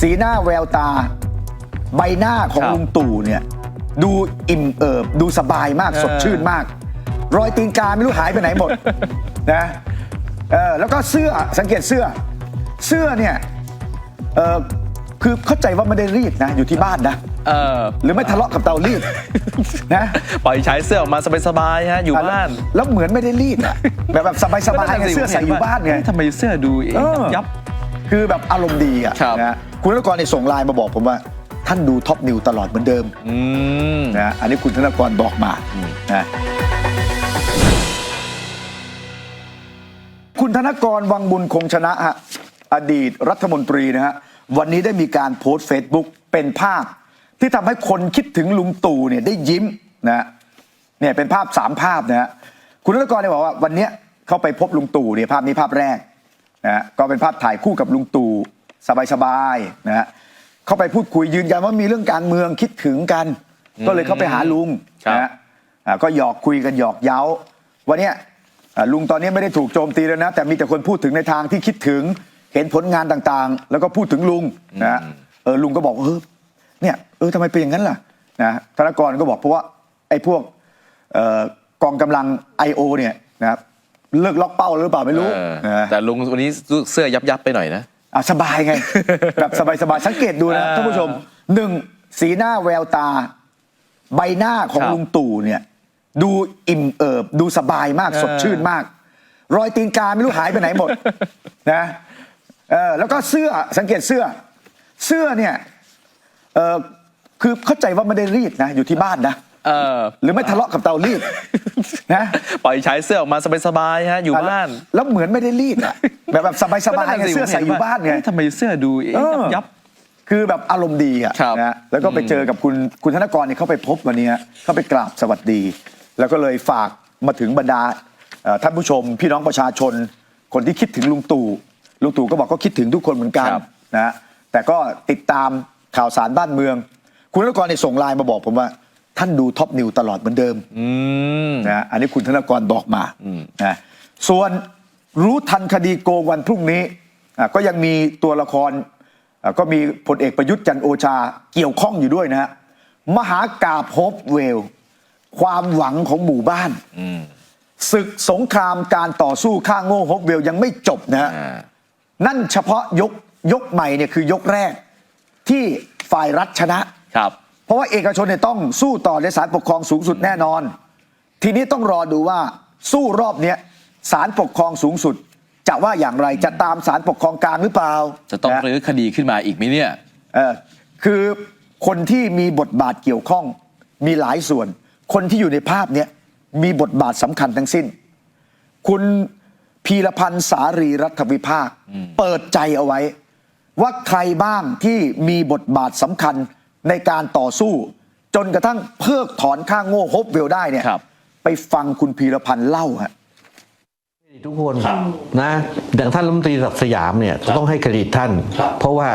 สีหน้าแววตา ใบหน้าของครับลุงตู่เนี่ยดูอิ่มเอิบดูสบายมากเออ สดชื่นมาก รอยตีนกาไม่รู้หายไปไหนหมด นะเออแล้วก็เสื้อสังเกตเสื้อ เสื้อเนี่ยเออคือเข้าใจว่าไม่ได้รีดนะอยู่ที่บ้านนะ เออหรือไม่ทะเลาะกับเตารีด นะปล่อยใช้เสื้อออกมาสบายๆฮะอยู่บ้าน แล้วเหมือนไม่ได้รีดอะแบบแบบสบายๆไงเสื้อใส่อยู่บ้านไงเอ๊ะทำไมเสื้อดูเอ๊ะเออ ยับ คือแบบอารมณ์ดีอะครับ นะ คุณธนกรเนี่ยส่งไลน์มาบอกผมว่า ท่านดูท็อปนิวตลอดเหมือนเดิมอืมนะอันนี้คุณธนกรบอกมานะคุณธนกรวังบุญคงชนะฮะอดีตรัฐมนตรีนะฮะวันนี้ได้มีการโพสต์เฟซบุ๊กเป็นภาพ ที่ทำให้คนคิดถึงลุงตู่เนี่ยได้ยิ้มนะฮะเนี่ยเป็นภาพสามภาพนะฮะคุณธนกรเนี่ยบอกว่าวันเนี้ยเขาไปพบลุงตู่เนี่ยภาพนี้ภาพแรกนะฮะก็เป็นภาพถ่ายคู่กับลุงตู่ สบายๆนะฮะเข้าไปพูดคุยยืนยันว่ามีเรื่องการเมืองคิดถึงกัน ก็เลยเข้าไปหาลุงครับ นะฮะอ่าก็หยอกคุยกันหยอกเย้าวันเนี้ยอ่าลุงตอนนี้ไม่ได้ถูกโจมตีแล้วนะ แต่มีแต่คนพูดถึงในทางที่คิดถึงเห็นผลงานต่างๆ แล้วก็พูดถึงลุงนะฮะเออลุงก็บอกเออเนี่ยเออทำไมเป็นอย่างนั้นล่ะนะธนกรก็บอกเพราะว่าไอ้พวกเอ่อกองกำลัง I.O. เนี่ยนะครับเลิกล็อกเป้าแล้วหรือเปล่าไม่รู้เออนะ แต่ลุงวันนี้เสื้อยับยับๆไปหน่อยนะ อะสบายไง แบบสบายๆสังเกตดูนะเออท่านผู้ชมหนึ่งสีหน้าแววตา ใบหน้าของครับลุงตู่เนี่ย ดูอิ่มเอิบ ดูสบายมากเออ สดชื่นมาก รอยตีนกาไม่รู้หายไปไหนหมด นะเออแล้วก็เสื้อสังเกตเสื้อ เสื้อเนี่ยเออคือเข้าใจว่าไม่ได้รีดนะ อยู่ที่บ้านนะ เออหรือไม่ทะเลาะกับเตารีดนะปล่อยใช้เสื้อออกมาสบายๆฮะอยู่บ้าน แล้วเหมือนไม่ได้รีดอะแบบแบบสบายๆไงเสื้อใส่อยู่บ้านไงเอ๊ะทำไมเสื้อดูเอ๊ะเออยับคือแบบอารมณ์ดีอะครับนะฮะแล้วก็ไปเจอกับคุณคุณธนกรเนี่ยเขาไปพบวันนี้ฮะเขาไปกราบสวัสดี แล้วก็เลยฝากมาถึงบรรดาเอ่อท่านผู้ชม พี่น้องประชาชน คนที่คิดถึงลุงตู่ลุงตู่ก็บอกก็คิดถึงทุกคนเหมือนกันครับนะฮะแต่ก็ติดตามข่าวสารบ้านเมือง คุณธนกรเนี่ยส่งไลน์มาบอกผมว่า ท่านดูท็อปนิวตลอดเหมือนเดิมอืมนะฮะอันนี้คุณธนกรบอกมาอืมนะส่วนรู้ทันคดีโกงวันพรุ่งนี้อะก็ยังมีตัวละครอะก็มีพลเอกประยุทธ์จันทร์โอชาเกี่ยวข้องอยู่ด้วยนะฮะมหากาพโฮปเวล ความหวังของหมู่บ้านอืมศึกสงครามการต่อสู้ข้างโง่โฮปเวลยังไม่จบนะฮะอ่านั่นเฉพาะยกยกใหม่เนี่ยคือยกแรกที่ฝ่ายรัฐชนะครับเพ ราะว่าเอกชนเนี่ยต้องสู้ต่อในศาลปกครองสูงสุดแน่นอน ทีนี้ต้องรอดูว่าสู้รอบเนี้ยศาลปกครองสูงสุด จะว่าอย่างไรจะตามศาลปกครองกลางหรือเปล่า จะต้องนะรื้อคดีขึ้นมาอีกไหมเนี่ยเออคือคนที่มีบทบาทเกี่ยวข้องมีหลายส่วน คนที่อยู่ในภาพเนี้ยมีบทบาทสำคัญทั้งสิ้น คุณพีรพันธ์สารีรัฐวิภาค เปิดใจเอาไว้ ว่าใครบ้างที่มีบทบาทสำคัญ ในการต่อสู้ จนกระทั่งเพิกถอนข้างโง่ฮบเวลได้เนี่ยครับ ไปฟังคุณพีรพันธ์เล่าฮะ ทุกคนนะอย่างท่านรัฐมนตรีศักดิ์สยามเนี่ยจะต้องให้เครดิตท่านเพราะว่า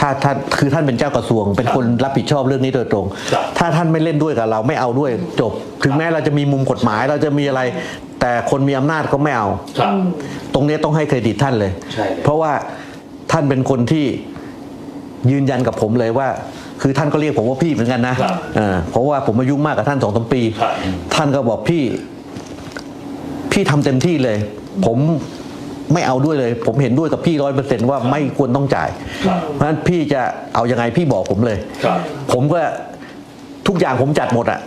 ถ้าท่านคือท่านเป็นเจ้ากระทรวง เป็นคนรับผิดชอบเรื่องนี้โดยตรงถ้าท่านไม่เล่นด้วยกับเราไม่เอาด้วยจบ ถึงแม้เราจะมีมุมกฎหมายเราจะมีอะไร แต่คนมีอำนาจก็ไม่เอา ครับ ตรงนี้ต้องให้เครดิตท่านเลย ใช่เลย เพราะว่าท่านเป็นคนที่ยืนยันกับผมเลยว่า คือท่านก็เรียกผมว่าพี่เหมือนกันนะครับเออเพราะว่าผมอายุมากกับท่านสองสามปี ครับ ท่านก็บอกพี่พี่ทำเต็มที่เลย ผมไม่เอาด้วยเลย ผมเห็นด้วยกับพี่ร้อยเปอร์เซ็นว่าไม่ควรต้องจ่าย ครับ เพราะฉะนั้นพี่จะเอายังไงพี่บอกผมเลย ครับ ผมก็ ทุกอย่างผมจัดหมดอะ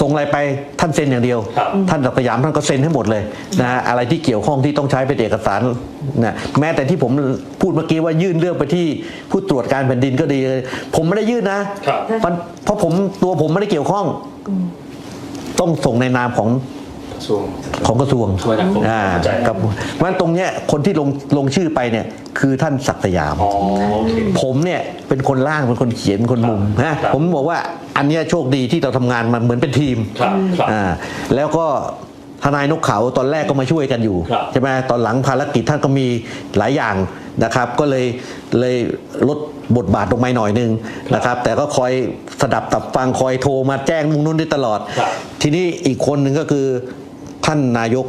ส่งอะไรไปท่านเซ็นอย่างเดียวครับท่านศักดิ์สยามท่านก็เซ็นให้หมดเลยนะฮะอะไรที่เกี่ยวข้องที่ต้องใช้เป็นเอกสารนะแม้แต่ที่ผมพูดเมื่อกี้ว่ายื่นเรื่องไปที่ผู้ตรวจการแผ่นดินก็ดี ผมไม่ได้ยื่นนะครับมันเพราะผมตัวผมไม่ได้เกี่ยวข้อง ต้องส่งในนามของกระทรวง ของกระทรวงช่วยนะผมอ่าเข้าใจครับเพราะฉะนั้นตรงเนี้ยคนที่ลงลงชื่อไปเนี่ยคือท่านศักดิ์สยามอ๋อโอเคผมเนี่ยเป็นคนร่างเป็นคนเขียนเป็นคนมุมนะครับผมบอกว่าอันเนี้ยโชคดีที่เราทำงานมันเหมือนเป็นทีมครับครับอ่าแล้วก็ทนายนกเขาตอนแรกก็มาช่วยกันอยู่ครับใช่ไหมตอนหลังภารกิจท่านก็มีหลายอย่างนะครับ ก็เลยเลยลดบทบาทลงมาหน่อยนึงนะครับ แต่ก็คอยสดับตับฟังคอยโทรมาแจ้งมุงนู้นได้ตลอดครับทีนี้อีกคนหนึ่งก็คือ ท่านนายก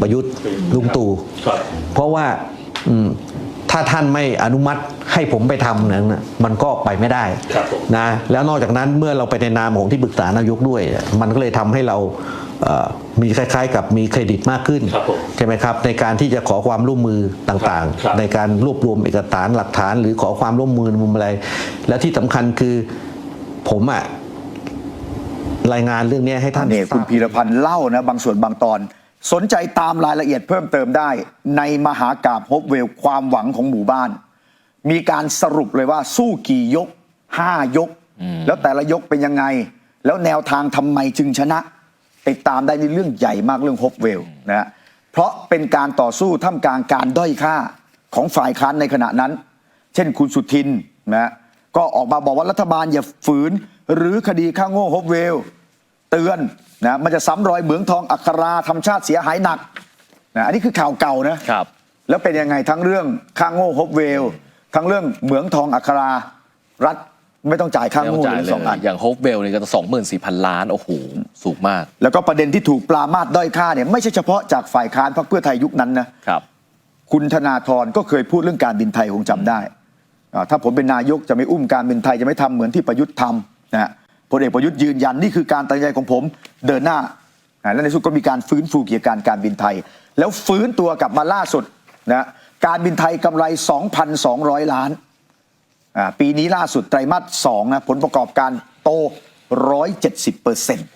ประยุทธ์ลุงตู่ครับเพราะว่าอืมท่านถ้าท่านไม่อนุมัติให้ผมไปทำนั้นน่ะมันก็ไปไม่ได้ครับผมนะแล้วนอกจากนั้นเมื่อเราไปในนามของที่ปรึกษานายกด้วย มันก็เลยทำให้เราเอ่อมีคล้าย ๆ กับมีเครดิตมากขึ้นครับผมใช่ไหมครับ ในการที่จะขอความร่วมมือต่างครับๆในการรวบรวมเอกสารหลักฐาน หรือขอความร่วมมือในมุมอะไร และที่สำคัญคือผมอะ รายงานเรื่องนี้ให้ท่านเนี่ยคุณทราบพีรพันธ์เล่านะบางส่วนบางตอน สนใจตามรายละเอียดเพิ่มเติมได้ ในมหากาบฮบเวลความหวังของหมู่บ้าน มีการสรุปเลยว่าสู้กี่ยกห้ายก แล้วแต่ละยกเป็นยังไง แล้วแนวทางทำไมจึงชนะ ติดตามได้ในเรื่องใหญ่มากเรื่องฮบเวลนะฮะเพราะเป็นการต่อสู้ท่ามกลางการด้อยค่าของฝ่ายค้านในขณะนั้น เช่นคุณสุทินนะฮะก็ออกมาบอกว่ารัฐบาลอย่าฝืน หรือคดีข้างโง่ฮบเวล เตือนนะมันจะซ้ำรอยเหมืองทองอัคราทำชาติเสียหายหนักนะอันนี้คือข่าวเก่านะครับ แล้วเป็นยังไงทั้งเรื่องข้างโง่ฮบเวล ทั้งเรื่องเหมืองทองอัครารัฐไม่ต้องจ่ายข้างไม่ต้อโง่งจ่ายเลยเลยสองอัน อย่างโฮปเวลเนี่ยก็สองหมื่นสี่พันล้าน โอ้โห สูงมาก แล้วก็ประเด็นที่ถูกปรามาสด้อยค่าเนี่ยไม่ใช่เฉพาะจากฝ่ายค้านพรรคเพื่อไทยยุคนั้นนะครับ คุณธนาธรก็เคยพูดเรื่องการบินไทยคงจำได้อ่าถ้าผมเป็นนายกจะไม่อุ้มการบินไทยจะไม่ทำเหมือนที่ประยุทธ์ทำ นะฮะพลเอกประยุทธ์ยืนยันนี่คือการตัดสินใจของผมเดินหน้าอ่าและในสุดก็มีการฟื้นฟูเกียรติการการบินไทย แล้วฟื้นตัวกลับมาล่าสุดนะการบินไทยกำไร 2,200 ล้านอ่าปีนี้ล่าสุดไตรมาสสองนะผลประกอบการโต 170เปอร์เซ็นต์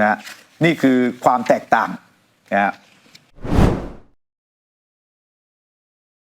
นะฮะนี่คือความแตกต่างนะฮะ